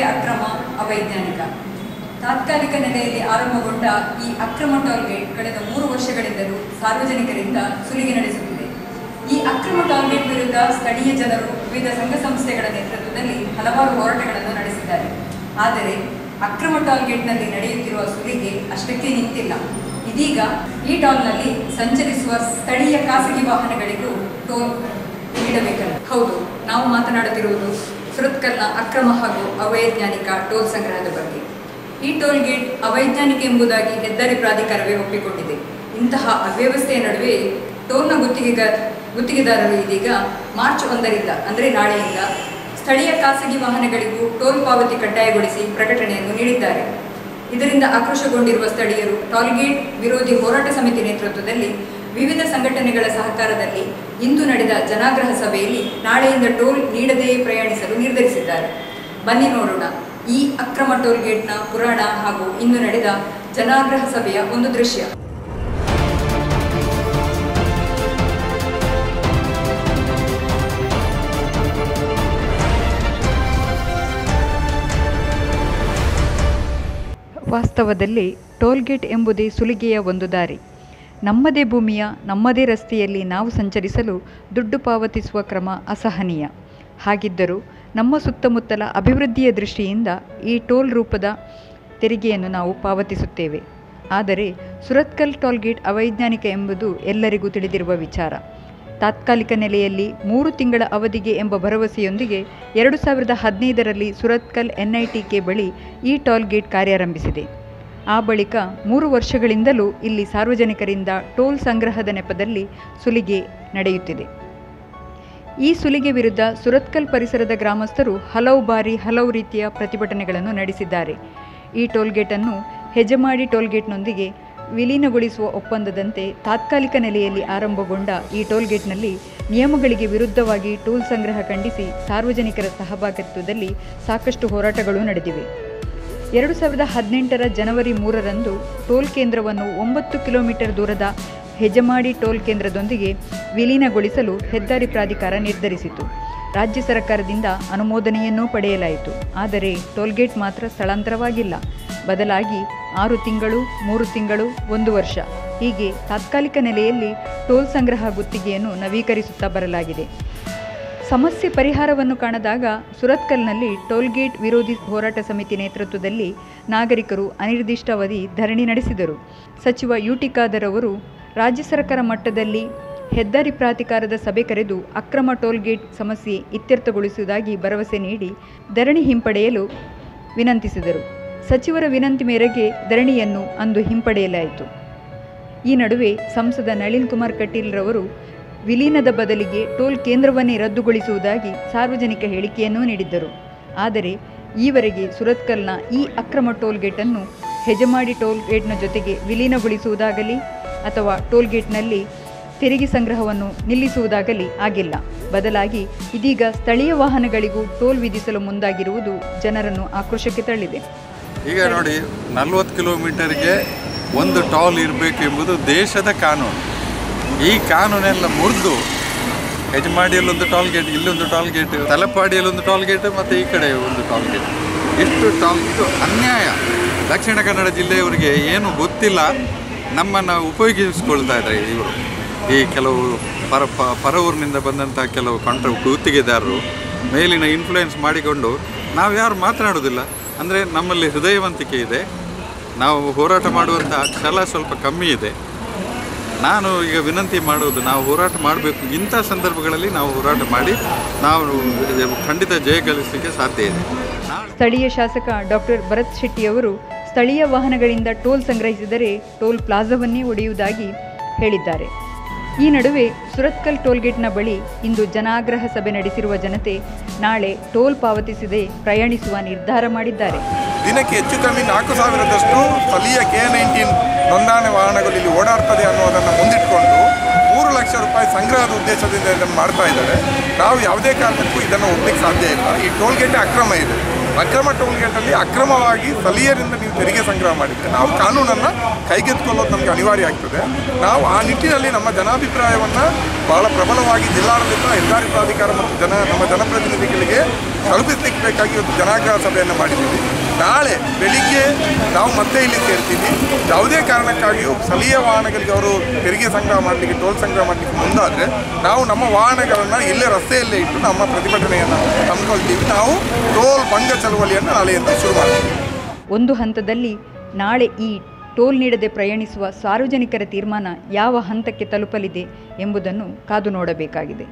ಅಕ್ರಮ ಅವೈಜ್ಞಾನಿಕ. ತಾತ್ಕಾಲಿಕ ನೆಲೆಯಲ್ಲಿ ಆರಂಭಗೊಂಡ ಈ ಅಕ್ರಮ ಟೋಲ್ಗೇಟ್ ಕಳೆದ ಮೂರು ವರ್ಷಗಳಿಂದಲೂ ಸಾರ್ವಜನಿಕರಿಂದ ಸುಲಿಗೆ ನಡೆಸುತ್ತಿದೆ. ಈ ಅಕ್ರಮ ಟಾರ್ಗೆಟ್ ವಿರುದ್ಧ ಸ್ಥಳೀಯ ಜನರು ವಿವಿಧ ಸಂಘ ಸಂಸ್ಥೆಗಳ ನೇತೃತ್ವದಲ್ಲಿ ಹಲವಾರು ಹೋರಾಟಗಳನ್ನು ನಡೆಸಿದ್ದಾರೆ. ಆದರೆ ಅಕ್ರಮ ಟಾರ್ಗೆಟ್ನಲ್ಲಿ ನಡೆಯುತ್ತಿರುವ ಸುಲಿಗೆ ಅಷ್ಟಕ್ಕೆ ನಿಂತಿಲ್ಲ. ಇದೀಗ ಈ ಟಾಲ್ನಲ್ಲಿ ಸಂಚರಿಸುವ ಸ್ಥಳೀಯ ಖಾಸಗಿ ವಾಹನಗಳಿಗೂ ಟೋಲ್ ನೀಡಬೇಕಲ್ಲ. ಹೌದು, ನಾವು ಮಾತನಾಡುತ್ತಿರುವುದು ಸುರತ್ಕಲ್ನ ಅಕ್ರಮ ಹಾಗೂ ಅವೈಜ್ಞಾನಿಕ ಟೋಲ್ ಸಂಗ್ರಹದ ಬಗ್ಗೆ. ಈ ಟೋಲ್ ಗೇಟ್ ಅವೈಜ್ಞಾನಿಕ ಎಂಬುದಾಗಿ ಹೆದ್ದಾರಿ ಪ್ರಾಧಿಕಾರವೇ ಒಪ್ಪಿಕೊಂಡಿದೆ. ಇಂತಹ ಅವ್ಯವಸ್ಥೆಯ ನಡುವೆ ಟೋಲ್ನ ಗುತ್ತಿಗೆಗ, ಗುತ್ತಿಗೆದಾರರು ಇದೀಗ ಮಾರ್ಚ್ ಒಂದರಿಂದ, ಅಂದರೆ ನಾಳೆಯಿಂದ ಸ್ಥಳೀಯ ಖಾಸಗಿ ವಾಹನಗಳಿಗೂ ಟೋಲ್ ಪಾವತಿ ಕಡ್ಡಾಯಗೊಳಿಸಿ ಪ್ರಕಟಣೆಯನ್ನು ನೀಡಿದ್ದಾರೆ. ಇದರಿಂದ ಆಕ್ರೋಶಗೊಂಡಿರುವ ಸ್ಥಳೀಯರು ಟೋಲ್ಗೇಟ್ ವಿರೋಧಿ ಹೋರಾಟ ಸಮಿತಿ ನೇತೃತ್ವದಲ್ಲಿ ವಿವಿಧ ಸಂಘಟನೆಗಳ ಸಹಕಾರದಲ್ಲಿ ಇಂದು ನಡೆದ ಜನಾಗ್ರಹ ಸಭೆಯಲ್ಲಿ ನಾಳೆಯಿಂದ ಟೋಲ್ ನೀಡದೇ ಪ್ರಯಾಣಿಸಲು ನಿರ್ಧರಿಸಿದ್ದಾರೆ. ಬನ್ನಿ ನೋಡೋಣ. ಈ ಅಕ್ರಮ ಟೋಲ್ ಗೇಟ್ನ ಪುರಾಣ ಹಾಗೂ ಇಂದು ನಡೆದ ಜನಾಗ್ರಹ ಸಭೆಯ ಒಂದು ದೃಶ್ಯ. ವಾಸ್ತವದಲ್ಲಿ ಟೋಲ್ಗೇಟ್ ಎಂಬುದೇ ಸುಲಿಗೆಯ ಒಂದು ದಾರಿ. ನಮ್ಮದೇ ಭೂಮಿಯ, ನಮ್ಮದೇ ರಸ್ತೆಯಲ್ಲಿ ನಾವು ಸಂಚರಿಸಲು ದುಡ್ಡು ಪಾವತಿಸುವ ಕ್ರಮ ಅಸಹನೀಯ. ಹಾಗಿದ್ದರೂ ನಮ್ಮ ಸುತ್ತಮುತ್ತಲ ಅಭಿವೃದ್ಧಿಯ ದೃಷ್ಟಿಯಿಂದ ಈ ಟೋಲ್ ರೂಪದ ತೆರಿಗೆಯನ್ನು ನಾವು ಪಾವತಿಸುತ್ತೇವೆ. ಆದರೆ ಸುರತ್ಕಲ್ ಟೋಲ್ಗೇಟ್ ಅವೈಜ್ಞಾನಿಕ ಎಂಬುದು ಎಲ್ಲರಿಗೂ ತಿಳಿದಿರುವ ವಿಚಾರ. ತಾತ್ಕಾಲಿಕ ನೆಲೆಯಲ್ಲಿ ಮೂರು ತಿಂಗಳ ಅವಧಿಗೆ ಎಂಬ ಭರವಸೆಯೊಂದಿಗೆ ಎರಡು ಸಾವಿರದ ಹದಿನೈದರಲ್ಲಿ ಸುರತ್ಕಲ್ ಎನ್ಐಟಿಕೆ ಬಳಿ ಈ ಟೋಲ್ಗೇಟ್ ಕಾರ್ಯಾರಂಭಿಸಿದೆ. ಆ ಬಳಿಕ ಮೂರು ವರ್ಷಗಳಿಂದಲೂ ಇಲ್ಲಿ ಸಾರ್ವಜನಿಕರಿಂದ ಟೋಲ್ ಸಂಗ್ರಹದ ನೆಪದಲ್ಲಿ ಸುಲಿಗೆ ನಡೆಯುತ್ತಿದೆ. ಈ ಸುಲಿಗೆ ವಿರುದ್ಧ ಸುರತ್ಕಲ್ ಪರಿಸರದ ಗ್ರಾಮಸ್ಥರು ಹಲವು ಬಾರಿ ಹಲವು ರೀತಿಯ ಪ್ರತಿಭಟನೆಗಳನ್ನು ನಡೆಸಿದ್ದಾರೆ. ಈ ಟೋಲ್ಗೇಟನ್ನು ಹೆಜಮಾಡಿ ಟೋಲ್ಗೇಟ್ನೊಂದಿಗೆ ವಿಲೀನಗೊಳಿಸುವ ಒಪ್ಪಂದದಂತೆ ತಾತ್ಕಾಲಿಕ ನೆಲೆಯಲ್ಲಿ ಆರಂಭಗೊಂಡ ಈ ಟೋಲ್ಗೇಟ್ನಲ್ಲಿ ನಿಯಮಗಳಿಗೆ ವಿರುದ್ಧವಾಗಿ ಟೋಲ್ ಸಂಗ್ರಹ ಖಂಡಿಸಿ ಸಾರ್ವಜನಿಕರ ಸಹಭಾಗಿತ್ವದಲ್ಲಿ ಸಾಕಷ್ಟು ಹೋರಾಟಗಳು ನಡೆದಿವೆ. ಎರಡು ಸಾವಿರದ ಹದಿನೆಂಟರ ಜನವರಿ ಮೂರರಂದು ಟೋಲ್ ಕೇಂದ್ರವನ್ನು ಒಂಬತ್ತು ಕಿಲೋಮೀಟರ್ ದೂರದ ಹೆಜಮಾಡಿ ಟೋಲ್ ಕೇಂದ್ರದೊಂದಿಗೆ ವಿಲೀನಗೊಳಿಸಲು ಹೆದ್ದಾರಿ ಪ್ರಾಧಿಕಾರ ನಿರ್ಧರಿಸಿತು. ರಾಜ್ಯ ಸರ್ಕಾರದಿಂದ ಅನುಮೋದನೆಯನ್ನೂ ಪಡೆಯಲಾಯಿತು. ಆದರೆ ಟೋಲ್ಗೇಟ್ ಮಾತ್ರ ಸ್ಥಳಾಂತರವಾಗಿಲ್ಲ. ಬದಲಾಗಿ ಆರು ತಿಂಗಳು, ಮೂರು ತಿಂಗಳು, ಒಂದು ವರ್ಷ. ಹೀಗೆ ತಾತ್ಕಾಲಿಕ ನೆಲೆಯಲ್ಲಿ ಟೋಲ್ ಸಂಗ್ರಹ ಗುತ್ತಿಗೆಯನ್ನು ನವೀಕರಿಸುತ್ತಾ ಬರಲಾಗಿದೆ. ಸಮಸ್ಯೆ ಪರಿಹಾರವನ್ನು ಕಾಣದಾಗ ಸುರತ್ಕಲ್ನಲ್ಲಿ ಟೋಲ್ಗೇಟ್ ವಿರೋಧಿ ಹೋರಾಟ ಸಮಿತಿ ನೇತೃತ್ವದಲ್ಲಿ ನಾಗರಿಕರು ಅನಿರ್ದಿಷ್ಟಾವಧಿ ಧರಣಿ ನಡೆಸಿದರು. ಸಚಿವ ಯುಟಿ ಖಾದರ್ ಅವರು, ರಾಜ್ಯ ಸರ್ಕಾರ ಮಟ್ಟದಲ್ಲಿ ಹೆದ್ದಾರಿ ಪ್ರಾಧಿಕಾರದ ಸಭೆ ಕರೆದು ಅಕ್ರಮ ಟೋಲ್ಗೇಟ್ ಸಮಸ್ಯೆ ಇತ್ಯರ್ಥಗೊಳಿಸುವುದಾಗಿ ಭರವಸೆ ನೀಡಿ ಧರಣಿ ಹಿಂಪಡೆಯಲು ವಿನಂತಿಸಿದರು. ಸಚಿವರ ವಿನಂತಿ ಮೇರೆಗೆ ಧರಣಿಯನ್ನು ಅಂದು ಹಿಂಪಡೆಯಲಾಯಿತು. ಈ ನಡುವೆ ಸಂಸದ ನಳಿನ್ ಕುಮಾರ್ ಕಟೀಲ್ ರವರು ವಿಲೀನದ ಬದಲಿಗೆ ಟೋಲ್ ಕೇಂದ್ರವನ್ನೇ ರದ್ದುಗೊಳಿಸುವುದಾಗಿ ಸಾರ್ವಜನಿಕ ಹೇಳಿಕೆಯನ್ನೂ ನೀಡಿದ್ದರು. ಆದರೆ, ಈವರೆಗೆ ಸುರತ್ಕಲ್ನ ಈ ಅಕ್ರಮ ಟೋಲ್ ಗೇಟನ್ನು ಹೆಜಮಾಡಿ ಟೋಲ್ ಗೇಟ್ನ ಜೊತೆಗೆ ವಿಲೀನಗೊಳಿಸುವುದಾಗಲಿ ಅಥವಾ ಟೋಲ್ ಗೇಟ್ನಲ್ಲಿ ತೆರಿಗೆ ಸಂಗ್ರಹವನ್ನು ನಿಲ್ಲಿಸುವುದಾಗಲಿ ಆಗಿಲ್ಲ. ಬದಲಾಗಿ ಇದೀಗ ಸ್ಥಳೀಯ ವಾಹನಗಳಿಗೂ ಟೋಲ್ ವಿಧಿಸಲು ಮುಂದಾಗಿರುವುದು ಜನರನ್ನು ಆಕ್ರೋಶಕ್ಕೆ ತಳ್ಳಿದೆ. ಈಗ ನೋಡಿ, ನಲ್ವತ್ತು ಕಿಲೋಮೀಟರ್ಗೆ ಒಂದು ಟಾಲ್ ಇರಬೇಕೆಂಬುದು ದೇಶದ ಕಾನೂನು. ಈ ಕಾನೂನೆಲ್ಲ ಮುರಿದು ಯಜಮಾಡಿಯಲ್ಲೊಂದು ಟಾಲ್ ಗೇಟ್ ಇಲ್ಲೊಂದು ಟಾಲ್ ಗೇಟ್ ತಲಪಾಡಿಯಲ್ಲೊಂದು ಟಾಲ್ ಗೇಟ್ ಮತ್ತು ಈ ಕಡೆ ಒಂದು ಟಾಲ್ ಗೇಟ್ ಇಷ್ಟು ಟಾಲ್ ಇದು ಅನ್ಯಾಯ. ದಕ್ಷಿಣ ಕನ್ನಡ ಜಿಲ್ಲೆಯವರಿಗೆ ಏನು ಗೊತ್ತಿಲ್ಲ. ನಮ್ಮನ್ನು ಉಪಯೋಗಿಸ್ಕೊಳ್ತಾ ಇದ್ದಾರೆ ಇವರು. ಈ ಕೆಲವು ಪರ, ಪ- ಪರ ಊರಿನಿಂದ ಬಂದಂಥ ಕೆಲವು ಕಂಟ್ರ, ಗುತ್ತಿಗೆದಾರರು ಮೇಲಿನ ಇನ್ಫ್ಲೂಯೆನ್ಸ್ ಮಾಡಿಕೊಂಡು ನಾವು ಯಾರು ಮಾತನಾಡೋದಿಲ್ಲ. ಅಂದರೆ ನಮ್ಮಲ್ಲಿ ಹೃದಯವಂತಿಕೆ ಇದೆ. ನಾವು ಹೋರಾಟ ಮಾಡುವಂಥ ಛಲ ಸ್ವಲ್ಪ ಕಮ್ಮಿ ಇದೆ. ನಾನು ಈಗ ವಿನಂತಿ ಮಾಡೋದು ನಾವು ಹೋರಾಟ ಮಾಡಬೇಕು. ಇಂಥ ಸಂದರ್ಭಗಳಲ್ಲಿ ನಾವು ಹೋರಾಟ ಮಾಡಿ ನಾವು ಖಂಡಿತ ಜಯ ಗಳಿಸಲಿಕ್ಕೆ ಸಾಧ್ಯ ಇದೆ. ಸ್ಥಳೀಯ ಶಾಸಕ ಡಾಕ್ಟರ್ ಭರತ್ ಶೆಟ್ಟಿಯವರು ಸ್ಥಳೀಯ ವಾಹನಗಳಿಂದ ಟೋಲ್ ಸಂಗ್ರಹಿಸಿದರೆ ಟೋಲ್ ಪ್ಲಾಜಾವನ್ನೇ ಒಡೆಯುವುದಾಗಿ ಹೇಳಿದ್ದಾರೆ. ಈ ನಡುವೆ ಸುರತ್ಕಲ್ ಟೋಲ್ಗೇಟ್ನ ಬಳಿ ಇಂದು ಜನಾಗ್ರಹ ಸಭೆ ನಡೆಸಿರುವ ಜನತೆ ನಾಳೆ ಟೋಲ್ ಪಾವತಿಸದೆ ಪ್ರಯಾಣಿಸುವ ನಿರ್ಧಾರ ಮಾಡಿದ್ದಾರೆ. ದಿನಕ್ಕೆ ಹೆಚ್ಚು ಕಮ್ಮಿ ನಾಲ್ಕು ಸಾವಿರದಷ್ಟು ಸ್ಥಳೀಯ ಕೆ ನೈನ್ಟೀನ್ ನೋಂದಣಿ ವಾಹನಗಳು ಇಲ್ಲಿ ಓಡಾಡ್ತದೆ ಅನ್ನೋದನ್ನು ಮುಂದಿಟ್ಕೊಂಡು ಮೂರು ಲಕ್ಷ ರೂಪಾಯಿ ಸಂಗ್ರಹದ ಉದ್ದೇಶದಿಂದ ಇದನ್ನು ಮಾಡ್ತಾ ಇದ್ದಾರೆ. ನಾವು ಯಾವುದೇ ಕಾರಣಕ್ಕೂ ಇದನ್ನು ಒಪ್ಪಲಿಕ್ಕೆ ಸಾಧ್ಯ ಇಲ್ಲ. ಈ ಟೋಲ್ ಗೇಟ್ ಅಕ್ರಮ ಇದೆ. ಅಕ್ರಮ ಟೋಲ್ ಗೇಟಲ್ಲಿ ಅಕ್ರಮವಾಗಿ ಸ್ಥಳೀಯರಿಂದ ನೀವು ತೆರಿಗೆ ಸಂಗ್ರಹ ಮಾಡಿದರೆ ನಾವು ಕಾನೂನನ್ನು ಕೈಗೆತ್ತಿಕೊಳ್ಳೋದು ನಮಗೆ ಅನಿವಾರ್ಯ ಆಗ್ತದೆ. ನಾವು ಆ ನಿಟ್ಟಿನಲ್ಲಿ ನಮ್ಮ ಜನಾಭಿಪ್ರಾಯವನ್ನು ಬಹಳ ಪ್ರಬಲವಾಗಿ ಜಿಲ್ಲಾಡಳಿತ, ಹೆದ್ದಾರಿ ಪ್ರಾಧಿಕಾರ ಮತ್ತು ಜನ ನಮ್ಮ ಜನಪ್ರತಿನಿಧಿಗಳಿಗೆ ತಲುಪಿಸಲಿಕ್ಕೆ ಬೇಕಾಗಿ ಒಂದು ಜನಾಗ್ರಹ ಸಭೆಯನ್ನು ಮಾಡಿದ್ದೀವಿ. ನಾಳೆ ಬೆಳಿಗ್ಗೆ ನಾವು ಮತ್ತೆ ಇಲ್ಲಿ ಸೇರ್ತೀವಿ. ಯಾವುದೇ ಕಾರಣಕ್ಕಾಗಿಯೂ ಸ್ಥಳೀಯ ವಾಹನಗಳಿಗೆ ಅವರು ತೆರಿಗೆ ಸಂಗ್ರಹ ಮಾಡಲಿಕ್ಕೆ, ಟೋಲ್ ಸಂಗ್ರಹ ಮಾಡಲಿಕ್ಕೆ ಮುಂದಾದರೆ ನಾವು ನಮ್ಮ ವಾಹನಗಳನ್ನು ಇಲ್ಲೇ ರಸ್ತೆಯಲ್ಲೇ ಇಟ್ಟು ನಮ್ಮ ಪ್ರತಿಭಟನೆಯನ್ನು ಹಮ್ಮಿಕೊಳ್ತೀವಿ. ನಾವು ಟೋಲ್ ಭಂಗ ಚಳವಳಿಯನ್ನು ನಾಳೆಯಿಂದ ಶುರು ಮಾಡ್ತೀವಿ. ಒಂದು ಹಂತದಲ್ಲಿ ನಾಳೆ ಈ ಟೋಲ್ ನೀಡದೆ ಪ್ರಯಾಣಿಸುವ ಸಾರ್ವಜನಿಕರ ತೀರ್ಮಾನ ಯಾವ ಹಂತಕ್ಕೆ ತಲುಪಲಿದೆ ಎಂಬುದನ್ನು ಕಾದು ನೋಡಬೇಕಾಗಿದೆ.